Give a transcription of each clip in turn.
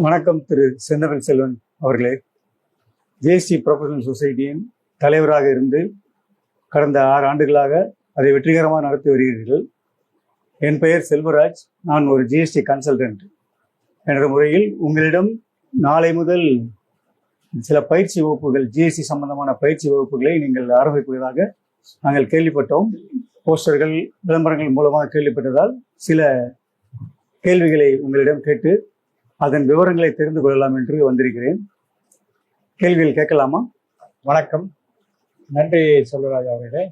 வணக்கம் திரு செந்தமிழ் செல்வன் அவர்களே. ஜேசி ப்ரொஃபஷனல் சொசைட்டியின் தலைவராக இருந்து கடந்த ஆறு ஆண்டுகளாக அதை வெற்றிகரமாக நடத்தி வருகிறீர்கள். என் பெயர் செல்வராஜ். நான் ஒரு ஜிஎஸ்டி கன்சல்டன்ட் என்ற முறையில் உங்களிடம் நாளை முதல் சில பயிற்சி வகுப்புகள் ஜிஎஸ்டி சம்பந்தமான பயிற்சி வகுப்புகளை நீங்கள் ஆரம்பிப்பதாக நாங்கள் கேள்விப்பட்டோம். போஸ்டர்கள் விளம்பரங்கள் மூலமாக கேள்விப்பட்டதால் சில கேள்விகளை உங்களிடம் கேட்டு அதன் விவரங்களை தெரிந்து கொள்ளலாம் என்று வந்திருக்கிறேன். கேள்விகள் கேட்கலாமா? வணக்கம். நன்றி செல்வராஜ் அவர்களே.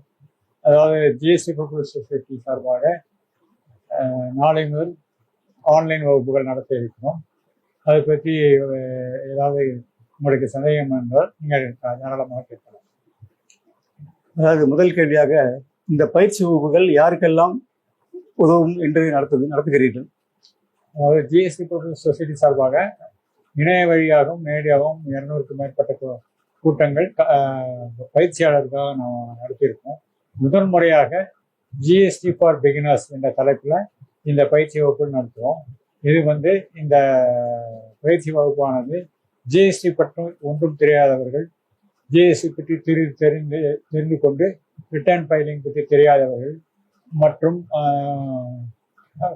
அதாவது ஜிஎஸ்டி பீப்புள் சொசைட்டி சார்பாக நாளை முதல் ஆன்லைன் வகுப்புகள் நடத்த இருக்கிறோம். அதை பற்றி ஏதாவது உங்களுக்கு சந்தேகம் என்றால் நீங்கள் தாராளமாக கேட்கலாம். அதாவது முதல் கேள்வியாக இந்த பயிற்சி வகுப்புகள் யாருக்கெல்லாம் உதவும் என்று நடத்து நடத்துகிறீர்கள்? அதாவது ஜிஎஸ்டி பீப்புள் சொசைட்டி சார்பாக இணைய வழியாகவும் நேரடியாகவும் இருநூறுக்கும் மேற்பட்ட கூ- கூட்டங்கள் பயிற்சியாளர்களாக நாம் நடத்தியிருக்கோம். முதல் முறையாக ஜிஎஸ்டி ஃபார் பிகினர்ஸ் என்ற தலைப்பில் இந்த பயிற்சி வகுப்பு நடத்துவோம் இது வந்து இந்த பயிற்சி வகுப்பானது ஜிஎஸ்டி பற்றி ஒன்றும் தெரியாதவர்கள் ஜிஎஸ்டி பற்றி தெரி தெரிந்து தெரிந்து கொண்டு ரிட்டர்ன் ஃபைலிங் பற்றி தெரியாதவர்கள் மற்றும்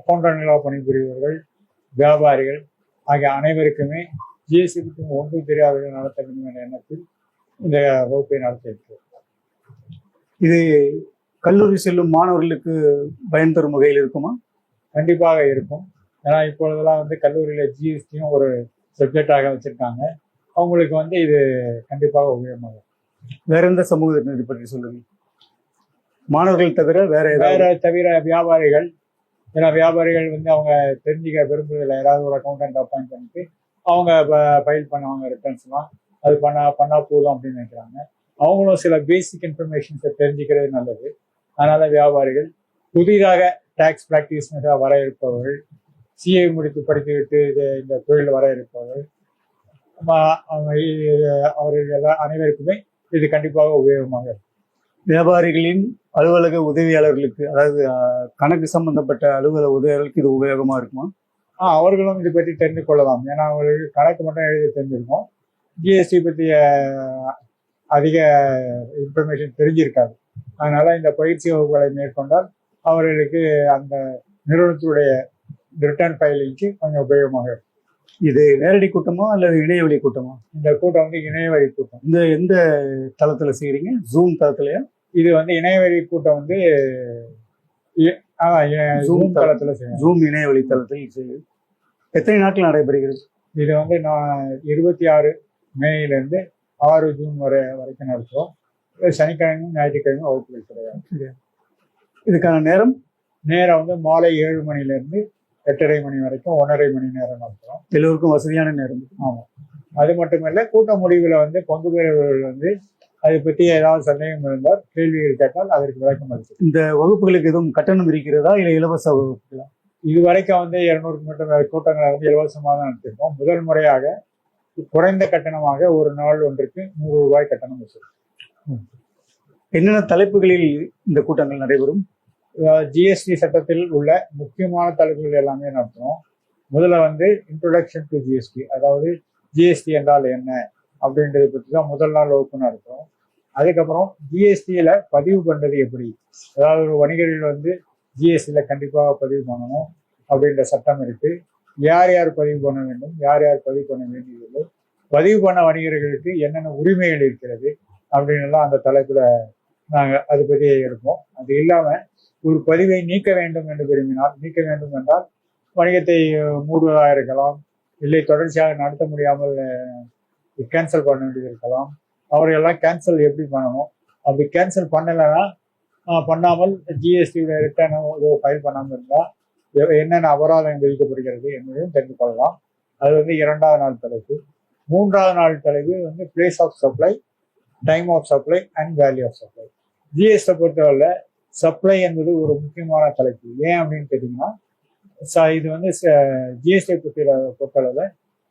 கவுண்டர்களாக பணிபுரியவர்கள் வியாபாரிகள் ஆகிய அனைவருக்குமே ஜிஎஸ்டி பற்றி ஒன்றும் தெரியாதவர்கள் நடத்த வேண்டும் என்ற எண்ணத்தில் இந்த வகுப்பை நடத்த இருக்கிறோம். இது கல்லூரி செல்லும் மாணவர்களுக்கு பயன் தரும் வகையில் இருக்குமா? கண்டிப்பாக இருக்கும். ஏன்னா இப்பொழுதெல்லாம் வந்து கல்லூரியில் ஜிஎஸ்டியும் ஒரு சப்ஜெக்டாக வச்சிருக்காங்க. அவங்களுக்கு வந்து இது கண்டிப்பாக உபயோகமாக இருக்கும். வேற எந்த சமூகத்தினர் பற்றி சொல்லுங்க மாணவர்கள் தவிர வேற வேற தவிர வியாபாரிகள் ஏன்னா வியாபாரிகள் வந்து அவங்க தெரிஞ்சுக்க விரும்புறதில்ல யாராவது ஒரு அக்கௌண்டன்ட் அப்பாயிண்ட் பண்ணிட்டு அவங்க ஃபைல் பண்ணுவாங்க ரிட்டர்ன்ஸ்லாம் அது பண்ணா பண்ணா போதும் அப்படின்னு நினைக்கிறாங்க. அவங்களும் சில பேசிக் இன்ஃபர்மேஷன்ஸை தெரிஞ்சுக்கிறது நல்லது. அதனால வியாபாரிகள் புதிதாக டேக்ஸ் ப்ராக்டிஸ் வர இருப்பவர்கள் சிஏ முடித்து படித்துவிட்டு இது இந்த தொழில் வர இருப்பவர்கள் அவங்க அவர்கள் எல்லா- அனைவருக்குமே இது கண்டிப்பாக உபயோகமாக இருக்கும். வியாபாரிகளின் அலுவலக உதவியாளர்களுக்கு அதாவது கணக்கு சம்பந்தப்பட்ட அலுவலக உதவியாளர்களுக்கு இது உபயோகமா இருக்குமா? ஆ அவர்களும் இதை பற்றி தெரிந்து கொள்ளலாம். ஏன்னா அவங்களுக்கு கணக்கு மட்டும் எழுதி தெரிஞ்சிருக்கும். ஜிஎஸ்டி பற்றிய அதிக இன்ஃபர்மேஷன் தெரிஞ்சிருக்காது. அதனால இந்த பயிற்சி வகுப்புகளை மேற்கொண்டால் அவர்களுக்கு அந்த நிறுவனத்துடைய ரிட்டர்ன் ஃபைலிங்க்கு கொஞ்சம் உபயோகமாக இருக்கும். இது நேரடி கூட்டமா அல்லது இணையவழி கூட்டமா? இந்த கூட்டம் வந்து இணையவழி கூட்டம். இந்த எந்த தளத்துல செய்றீங்க? ஜூம் தளத்திலயா? இது வந்து இணையவழி கூட்டம் வந்து Zoom தளத்தில் செய்யணும் ஜூம் இணையவழி தளத்தில் செய்யுது எத்தனை நாட்கள் நடைபெறுகிறது? இது வந்து நான் இருபத்தி ஆறு மேயிலேருந்து ஆறு ஜூன் வரை வரைக்கும் நடத்துவோம். சனிக்கிழமையும் ஞாயிற்றுக்கிழமையும் வகுப்புகள் கிடையாது. இதுக்கான நேரம்? நேரம் வந்து மாலை ஏழு மணிலேருந்து எட்டரை மணி வரைக்கும் ஒன்றரை மணி நேரம் நடத்துகிறோம் எல்லோருக்கும் வசதியான நேரம். ஆமாம் அது மட்டுமல்ல கூட்ட முடிவில் வந்து பங்கு பெறுபவர்கள் வந்து அதை பற்றி ஏதாவது சந்தேகம் இருந்தால் கேள்விகள் கேட்டால் அதற்கு விளக்கம் அளிக்கும் இந்த வகுப்புகளுக்கு எதுவும் கட்டணம் இருக்கிறதா இல்லை இலவச வகுப்புகளா? இது வரைக்கும் வந்து இருநூறுக்கு மட்டும் கூட்டங்களை வந்து இலவசமாக தான் நடத்திருக்கோம் முதல் முறையாக குறைந்த கட்டணமாக ஒரு நாள் ஒன்றுக்கு நூறு ரூபாய் கட்டணம் வச்சிருக்கோம் என்னென்ன தலைப்புகளில் இந்த கூட்டங்கள் நடைபெறும்? ஜிஎஸ்டி சட்டத்தில் உள்ள முக்கியமான தலைப்புகள் எல்லாமே நடத்துகிறோம் முதல்ல வந்து இன்ட்ரொடக்ஷன் டு ஜிஎஸ்டி அதாவது ஜிஎஸ்டி என்றால் என்ன? அப்படின்றத பற்றி தான் முதல் நாள் வகுப்பு நடத்துகிறோம் அதுக்கப்புறம் ஜிஎஸ்டியில் பதிவு பண்ணுறது எப்படி? அதாவது ஒரு வணிகர்கள் வந்து ஜிஎஸ்டியில் கண்டிப்பாக பதிவு பண்ணணும் அப்படின்ற சட்டம் இருக்குது யார் யார் பதிவு பண்ண வேண்டும்? யார் யார் பதிவு பண்ண வேண்டியதில்லை பதிவு பண்ண வணிகர்களுக்கு என்னென்ன உரிமைகள் இருக்கிறது? அப்படின்னு எல்லாம் அந்த தலைப்பில் நாங்கள் அது பற்றி எடுப்போம். அது இல்லாமல் ஒரு பதிவை நீக்க வேண்டும் என்று விரும்பினால் நீக்க வேண்டும் என்றால் வணிகத்தை மூடுவதாக இருக்கலாம். இல்லை தொடர்ச்சியாக நடத்த முடியாமல் கேன்சல் பண்ண வேண்டியது இருக்கலாம். அவரையெல்லாம் கேன்சல் எப்படி பண்ணணும்? அப்படி கேன்சல் பண்ணலைன்னா பண்ணாமல் ஜிஎஸ்டியோட ரிட்டர்னோ ஏதோ ஃபைல் பண்ணாமல் இருந்தால் என்னென்ன அபராதம் விதிக்கப்படுகிறது என்பதையும் தெரிந்து கொள்ளலாம். அது வந்து இரண்டாவது நாள் தலைப்பு. மூன்றாவது நாள் தலைப்பு வந்து place of supply time of supply and value of supply GST பொறுத்தவரை சப்ளை என்பது ஒரு முக்கியமான தலைப்பு. ஏன் அப்படின்னு கேட்டிங்கன்னா ச- இது வந்து ஜிஎஸ்டி பொறுத்தளவில்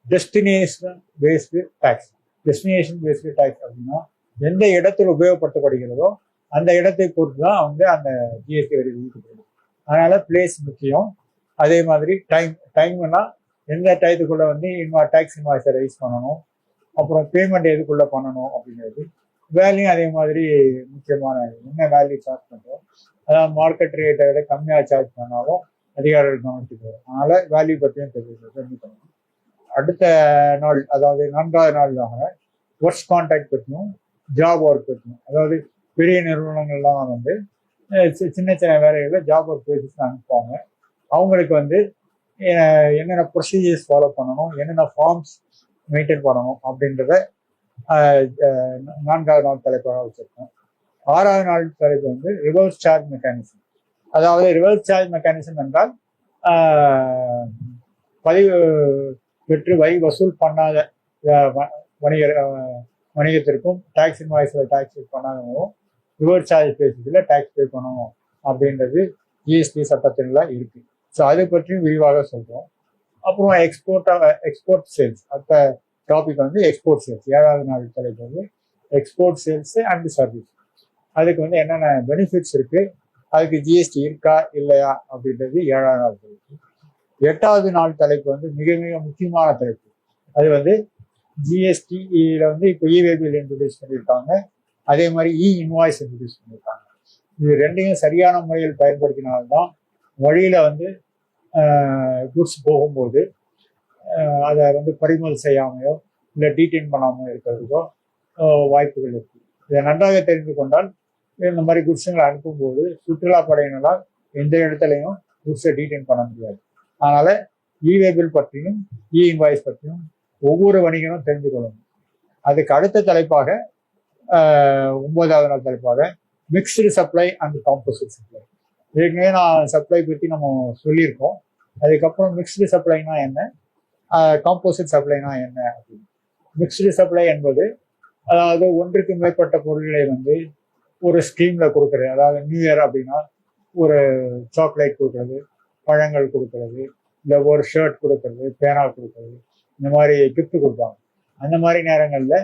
destination based tax destination based tax அப்படின்னா எந்த இடத்தில் உபயோகப்படுத்தப்படுகிறதோ அந்த இடத்தை பொறுத்து தான் வந்து அந்த ஜிஎஸ்டி வரி விதிக்கப்படுது அதனால பிளேஸ் முக்கியம். அதே மாதிரி டைம் டைம்னா எந்த டயத்துக்குள்ள வந்து இன்வா டேக்ஸ் இன்வாய்ஸை ரைஸ் பண்ணணும் அப்புறம் பேமெண்ட் எதுக்குள்ள பண்ணணும் அப்படிங்கிறது. வேலையும் அதே மாதிரி முக்கியமான என்ன வேல்யூ சார்ஜ் பண்ணுறோம் அதாவது மார்க்கெட் ரேட்டை விட கம்மியாக சார்ஜ் பண்ணாலும் அதிகாரிகள் கவனிச்சுட்டு வரும். அதனால வேல்யூ பற்றியும் தெரிஞ்சுக்கணும். அடுத்த நாள் அதாவது நான்காவது நாளாக ஒர்க்ஸ் கான்டாக்ட் பற்றியும் ஜாப் ஒர்க் பற்றியும் அதாவது பெரிய நிறுவனங்கள்லாம் வந்து சி- சின்ன சின்ன வேலைகளை ஜாப் ஒர்க் பேசிஸ் அனுப்புவாங்க. அவங்களுக்கு வந்து என்னென்ன ப்ரொசீஜர்ஸ் ஃபாலோ பண்ணணும் என்னென்ன ஃபார்ம்ஸ் மெயின்டைன் பண்ணணும் அப்படின்றத நான்காவது நாள் தலைப்பாக வச்சிருக்கோம். ஆறாவது நாள் தலைப்பு வந்து ரிவர்ஸ் சார்ஜ் மெக்கானிசம் அதாவது ரிவர்ஸ் சார்ஜ் மெக்கானிசம் என்றால் பதிவு பெற்று வரி வசூல் பண்ணாத வணிகர் வணிகத்திற்கும் டாக்ஸ் இன்வாய்ஸில் டாக்ஸ் பண்ணாதவங்களும் ரிவர்ஸ் சார்ஜ் பேசிஸில் டாக்ஸ் பே பண்ணணும் அப்படின்றது ஜிஎஸ்டி சட்டத்தில் இருக்கு. ஸோ அதை பற்றியும் விரிவாக சொல்கிறோம் அப்புறம் எக்ஸ்போர்ட் எக்ஸ்போர்ட் சேல்ஸ் அடுத்த டாபிக் வந்து எக்ஸ்போர்ட் சேல்ஸ் ஏழாவது நாள் தலைப்பு. வந்து எக்ஸ்போர்ட் சேல்ஸ் அண்ட் சர்வீஸ் அதுக்கு வந்து என்னென்ன பெனிஃபிட்ஸ் இருக்கு? அதுக்கு ஜிஎஸ்டி இருக்கா? இல்லையா? அப்படின்றது ஏழாவது நாள் தலைப்பு. எட்டாவது நாள் தலைப்பு வந்து மிக மிக முக்கியமான தலைப்பு. அது வந்து ஜிஎஸ்டியில் வந்து இப்போ இவேபிள் இன்ட்ரடியூஸ் பண்ணியிருக்காங்க. அதே மாதிரி இ இன்வாய்ஸ் இன்ட்ரடியூஸ் பண்ணியிருக்காங்க. இது ரெண்டையும் சரியான முறையில் பயன்படுத்தினால்தான் வழியில் வந்து குட்ஸ் போகும்போது அதை வந்து பறிமுதல் செய்யாமையோ இல்லை டீடைன் பண்ணாமல் இருக்கிறதுக்கோ வாய்ப்புகள் இருக்கு. இதை நன்றாக தெரிந்து கொண்டால் இந்த மாதிரி குட்ஸுங்களை அனுப்பும்போது சுற்றுலா படையினரால் எந்த இடத்துலையும் குட்ஸை டீடைன் பண்ண முடியாது. அதனால இவேபிள் பற்றியும் இ இன்வாய்ஸ் பற்றியும் ஒவ்வொரு வணிகனும் தெரிந்து கொள்ளணும். அதுக்கு அடுத்த தலைப்பாக ஒன்பதாவது நாள் தலைப்பாக mixed supply and composite supply ஏற்கனவே நான் சப்ளை பற்றி நம்ம சொல்லியிருக்கோம். அதுக்கப்புறம் மிக்ஸ்டு சப்ளைனா என்ன? காம்போசிட் சப்ளைனா என்ன அப்படின்னு. மிக்ஸ்டு சப்ளை என்பது அதாவது ஒன்றுக்கு மேற்பட்ட பொருட்களை வந்து ஒரு ஸ்கீம்ல கொடுக்குறது. அதாவது நியூ இயர் அப்படின்னா ஒரு சாக்லேட் கொடுக்கறது பழங்கள் கொடுக்கறது இல்லை ஒரு ஷர்ட் கொடுக்கறது பேனா கொடுக்கறது இந்த மாதிரி கிஃப்ட் கொடுப்பாங்க. அந்த மாதிரி நேரங்களில்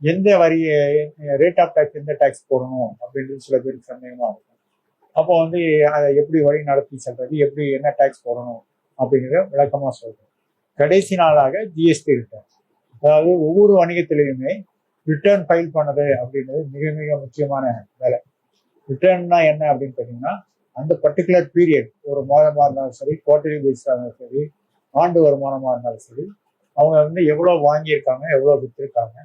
எந்த வரி ரேட் ஆஃப் டேக்ஸ் எந்த டேக்ஸ் போடணும் அப்படின்றது சில பேருக்கு சந்தேகமாக இருக்கும். அப்போ வந்து அதை எப்படி வழி நடத்தி செல்றது எப்படி என்ன டேக்ஸ் போடணும் அப்படிங்கிறத விளக்கமாக சொல்கிறேன் கடைசி நாளாக ஜிஎஸ்டி ரிட்டர்ன் அதாவது ஒவ்வொரு வணிகத்திலையுமே ரிட்டர்ன் ஃபைல் பண்ணது அப்படின்றது மிக மிக முக்கியமான வேலை. ரிட்டர்ன்னா என்ன அப்படின்னு பார்த்தீங்கன்னா அந்த பர்டிகுலர் பீரியட் ஒரு மாதமாக இருந்தாலும் சரி குவார்டர்லி பேஸாக இருந்தாலும் சரி ஆண்டு வருமானமாக இருந்தாலும் சரி அவங்க வந்து எவ்வளோ வாங்கியிருக்காங்க எவ்வளோ விற்றுருக்காங்க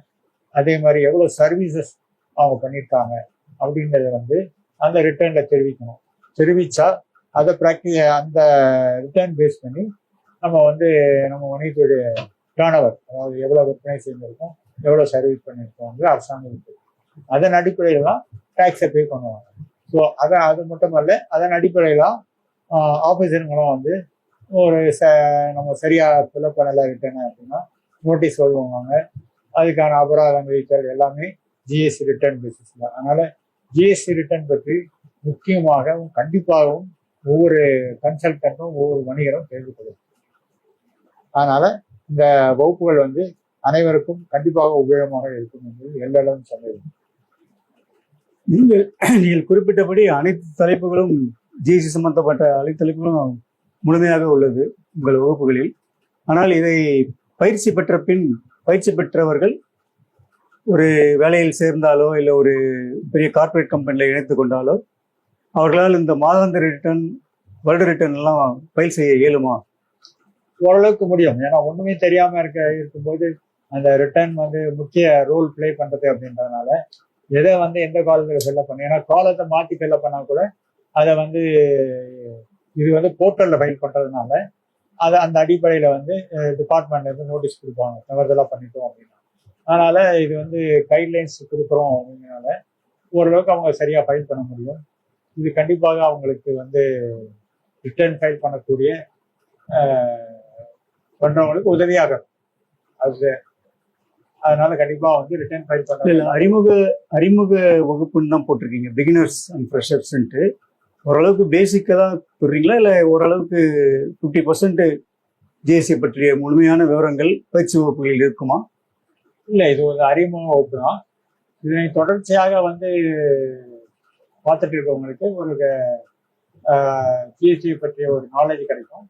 அதே மாதிரி எவ்வளோ சர்வீசஸ் அவங்க பண்ணியிருக்காங்க அப்படின்றத வந்து அந்த ரிட்டர்னில் தெரிவிக்கணும். தெரிவித்தா அதை ப்ராக்டி அந்த ரிட்டர்ன் பேஸ் பண்ணி நம்ம வந்து நம்ம வணிகத்துடைய டேர்னவர் அதாவது எவ்வளோ விற்பனை செஞ்சிருக்கோம் எவ்வளோ சர்வீஸ் பண்ணியிருக்கோங்கிற அரசாங்கம் இருக்குது அதன் அடிப்படையில் தான் டேக்ஸை பே பண்ணுவாங்க. ஸோ அதை அது மட்டும் அல்ல அதன் அடிப்படையில் தான் ஆஃபீஸருங்களும் வந்து ஒரு ச நம்ம சரியாக ஃபில்அப் பண்ணலை ரிட்டர்ன் அப்படின்னா நோட்டீஸ் வருவாங்க அதுக்கான அபராதம் விதித்தல் எல்லாமே ஜிஎஸ்டி ரிட்டர்ன் பேசிஸ் தான். அதனால் ஜிஎஸ்டி ரிட்டர்ன் பற்றி முக்கியமாகவும் கண்டிப்பாகவும் ஒவ்வொரு கன்சல்டன்ட்டும் ஒவ்வொரு வணிகரும் தெரிந்து கொள்ளும் அதனால இந்த வகுப்புகள் வந்து அனைவருக்கும் கண்டிப்பாக உபயோகமாக இருக்கும் என்பது எல்லளவும் சந்தேகம் நீங்கள் நீங்கள் குறிப்பிட்டபடி அனைத்து தலைப்புகளும் ஜிஎஸ்டி சம்பந்தப்பட்ட அனைத்து தலைப்புகளும் முழுமையாக உள்ளது உங்கள் வகுப்புகளில். ஆனால் இதை பயிற்சி பெற்ற பின் பயிற்சி பெற்றவர்கள் ஒரு வேலையில் சேர்ந்தாலோ இல்லை ஒரு பெரிய கார்ப்பரேட் கம்பெனியில் இணைத்து கொண்டாலோ அவர்களால் இந்த மாதாந்திர ரிட்டர்ன் வருட ரிட்டர்ன் எல்லாம் ஃபைல் செய்ய இயலுமா? ஓரளவுக்கு முடியும். ஏன்னா ஒண்ணுமே தெரியாம இருக்க இருக்கும்போது அந்த ரிட்டர்ன் வந்து முக்கிய ரோல் ப்ளே பண்றது அப்படின்றதுனால எதை வந்து எந்த காலத்துல செல்ல பண்ணும் ஏன்னா காலத்தை மாத்தி செல்ல பண்ணா கூட அதை வந்து இது வந்து போர்ட்டல்ல ஃபைல் பண்றதுனால அதை அந்த அடிப்படையில வந்து டிபார்ட்மெண்ட்ல இருந்து நோட்டீஸ் கொடுப்பாங்க. தவறுதலா பண்ணிட்டோம் அப்படின்னா. அதனால இது வந்து கைட்லைன்ஸ் கொடுக்குறோம் அப்படிங்கிறனால ஓரளவுக்கு அவங்க சரியா ஃபைல் பண்ண முடியும். இது கண்டிப்பாக அவங்களுக்கு வந்து ரிட்டர்ன் ஃபைல் பண்ணக்கூடிய ஆஹ், பண்றவங்களுக்கு உதவியாக இருக்கும். அது அதனால கண்டிப்பா வந்து ரிட்டர்ன் ஃபைல் பண்ண இல்ல அறிமுக அறிமுக வகுப்புன்னு தான் போட்டிருக்கீங்க. பிகினர்ஸ் அண்ட் ஃப்ரெஷர்ஸ்ன்ட்டு ஓரளவுக்கு பேசிக்காக தான் சொல்றீங்களா இல்லை ஓரளவுக்கு ஃபிஃப்டி பர்சன்ட் ஜிஎஸ்சி பற்றிய முழுமையான விவரங்கள் பயிற்சி வகுப்புகளில் இருக்குமா? இல்ல இது ஒரு அறிமுக வகுப்பு தான். இதனை தொடர்ச்சியாக வந்து பார்த்துட்டு இருக்கவங்களுக்கு ஒரு ஜிஎஸ்டி பற்றிய ஒரு நாலேஜ் கிடைக்கும்.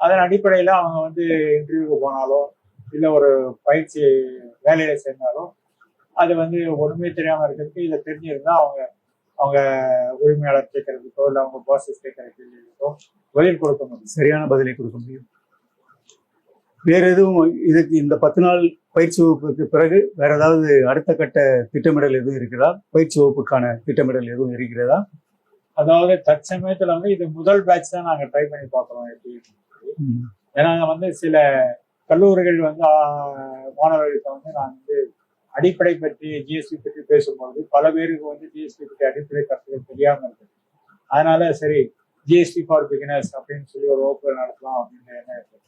அதன் அடிப்படையில் அவங்க வந்து இன்டர்வியூக்கு போனாலோ இல்லை ஒரு பயிற்சி வேலையில சேர்ந்தாலோ அது வந்து ஒண்ணுமே தெரியாம இருக்கிறதுக்கு இதை தெரிஞ்சிருந்தா அவங்க அவங்க உரிமையாளர் கேட்கறதுக்கோ இல்லை அவங்க பாசஸ் கேட்கற கேள்விக்கோ பதில் கொடுக்க முடியும். சரியான பதிலை கொடுக்க முடியும். வேற எதுவும் இதுக்கு இந்த பத்து நாள் பயிற்சி வகுப்புக்கு பிறகு வேற ஏதாவது அடுத்த கட்ட திட்டமிடல் எதுவும் இருக்கிறதா? பயிற்சி வகுப்புக்கான திட்டமிடல் எதுவும் இருக்கிறதா? அதாவது தற்சமயத்துல வந்து இது முதல் பேட்ச் தான் நாங்க ட்ரை பண்ணி பார்க்குறோம் எப்படி. ஏன்னா வந்து சில கல்லூரிகள் வந்து ஆஹ், மாணவர்களுக்கு வந்து நான் வந்து அடிப்படை பற்றி ஜிஎஸ்டி பற்றி பேசும்போது பல பேருக்கு வந்து ஜிஎஸ்டி பற்றி அடிப்படை கருத்துக்கள் தெரியாமல் இருக்கு. அதனால சரி ஜிஎஸ்டி ஃபார் பிகினர்ஸ் அப்படின்னு சொல்லி ஒரு வகுப்பு நடத்தலாம் அப்படின்னு எண்ணம் இருக்கு.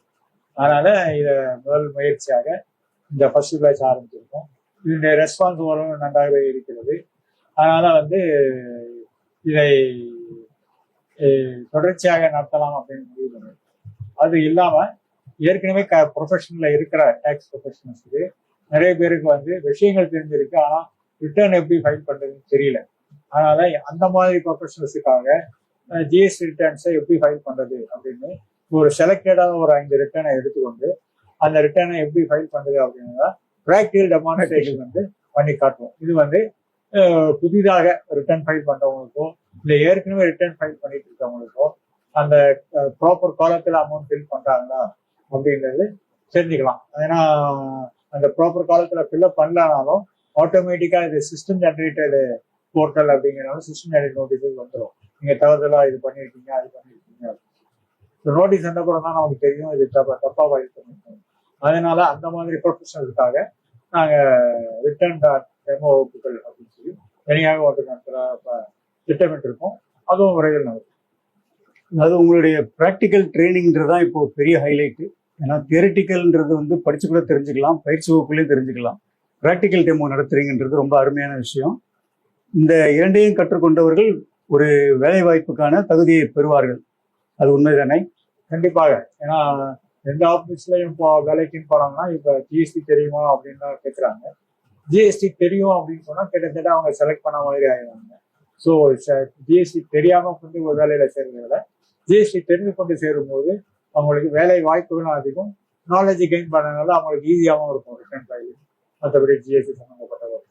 அதனால இதை முதல் முயற்சியாக இந்த ஃபர்ஸ்ட் பேட்ச் ஆரம்பிச்சிருக்கோம். இதனுடைய ரெஸ்பான்ஸ் வரும் நன்றாகவே இருக்கிறது. அதனால வந்து இதை தொடர்ச்சியாக நடத்தலாம் அப்படின்னு முடிவு பண்ணுறேன் அது இல்லாம ஏற்கனவே க ப்ரொஃபஷனில் இருக்கிற டேக்ஸ் ப்ரொஃபஷனல்ஸுக்கு நிறைய பேருக்கு வந்து விஷயங்கள் தெரிஞ்சிருக்கு. ஆனா ரிட்டர்ன் எப்படி ஃபைல் பண்றதுன்னு தெரியல. அதனால அந்த மாதிரி ப்ரொஃபஷனல்ஸுக்காக ஜிஎஸ்டி ரிட்டர்ன்ஸை எப்படி ஃபைல் பண்றது அப்படின்னு ஒரு செலக்டடாக ஒரு ஐந்து ரிட்டர்னை எடுத்துக்கொண்டு அந்த ரிட்டர்னை எப்படி ஃபைல் பண்றது அப்படின்னா ப்ராக்டிகல் டெமானிஸ்ட்ரேஷன் வந்து பண்ணி காட்டுவோம். இது வந்து புதிதாக ரிட்டர்ன் ஃபைல் பண்றவங்களுக்கோ இல்லை ஏற்கனவே ரிட்டர்ன் ஃபைல் பண்ணிட்டு இருக்கவங்களுக்கோ அந்த ப்ராப்பர் காலத்தில் அமௌண்ட் ஃபில் பண்ணுறாங்களா அப்படின்றது தெரிஞ்சுக்கலாம். ஏன்னா அந்த ப்ராப்பர் காலத்தில் ஃபில்அப் பண்ணலனாலும் ஆட்டோமேட்டிக்காக இது சிஸ்டம் ஜென்ரேட்டடு போர்ட்டல் அப்படிங்கிறனால சிஸ்டம் ஜென்ரேட் நோட்டீஸஸ் வந்துடும் நீங்கள் தவறுதலாக இது பண்ணியிருக்கீங்க அது பண்ணியிருக்கீங்க நோட்டீஸ் வந்தப்புறம் தான் நமக்கு தெரியும் இது தப்பா தப்பாக ஃபைல் அதனால அந்த மாதிரி ப்ரொஃபஷனலுக்காக நாங்கள் ரிட்டர்ன் டெமோ வகுப்புகள் அப்படின்னு சொல்லி தனியாக ஒன்று நடத்துகிற திட்டமிட்டிருக்கோம் அதுவும் விரைவில் நடக்கும். அதாவது உங்களுடைய ப்ராக்டிக்கல் ட்ரைனிங்ன்றது தான் இப்போ பெரிய ஹைலைட்டு ஏன்னா தியரட்டிக்கல்ன்றது வந்து படிச்சு கூட தெரிஞ்சுக்கலாம் பயிற்சி வகுப்புலையும் தெரிஞ்சுக்கலாம். ப்ராக்டிக்கல் டெமோ நடத்துறீங்கன்றது ரொம்ப அருமையான விஷயம். இந்த இரண்டையும் கற்றுக்கொண்டவர்கள் ஒரு வேலை வாய்ப்புக்கான தகுதியை பெறுவார்கள். அது உண்மைதானே? கண்டிப்பாக. ஏன்னா எந்த ஆஃபீஸ்லையும் இப்போ வேலைக்குன்னு போறாங்கன்னா இப்போ ஜிஎஸ்டி தெரியுமா அப்படின்னு தான் கேட்குறாங்க ஜிஎஸ்டி தெரியும் அப்படின்னு சொன்னால் கிட்டத்தட்ட அவங்க செலக்ட் பண்ண மாதிரி ஆயிடுவாங்க. ஸோ ஜிஎஸ்டி தெரியாமல் வந்து ஒரு வேலையில் சேர்ந்ததில்லை ஜிஎஸ்டி தெரிந்து கொண்டு சேரும்போது அவங்களுக்கு வேலை வாய்ப்புகளும் அதிகம். நாலேஜ் கெயின் பண்ணனால அவங்களுக்கு ஈஸியாகவும் இருக்கும் ரிட்டர்ன் ஃபைலிங் மற்றபடி ஜிஎஸ்டி சம்மந்தப்பட்ட ஒர்க்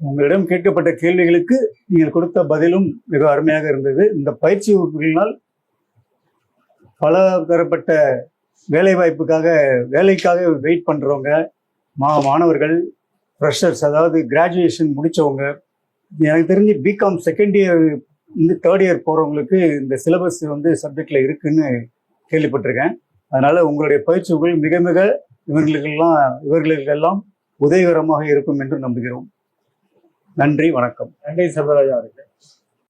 உங்களிடம் கேட்கப்பட்ட கேள்விகளுக்கு நீங்கள் கொடுத்த பதிலும் மிக அருமையாக இருந்தது. இந்த பயிற்சி வகுப்புகளினால் பல தரப்பட்ட வேலை வாய்ப்புக்காக வேலைக்காக வெயிட் பண்ணுறவங்க மா மாணவர்கள் ஃப்ரெஷர்ஸ் அதாவது கிராஜுவேஷன் முடித்தவங்க எனக்கு தெரிஞ்சு பிகாம் செகண்ட் இயர் இந்த தேர்ட் இயர் போறவங்களுக்கு இந்த சிலபஸ் வந்து சப்ஜெக்ட்ல இருக்குன்னு கேள்விப்பட்டிருக்கேன். அதனால உங்களுடைய பயிற்சிகள் மிக மிக இவர்களுக்கெல்லாம் இவர்களுக்கெல்லாம் உதவிகரமாக இருக்கும் என்று நம்புகிறோம். நன்றி வணக்கம். நன்றி சபராஜா அவர்கள்.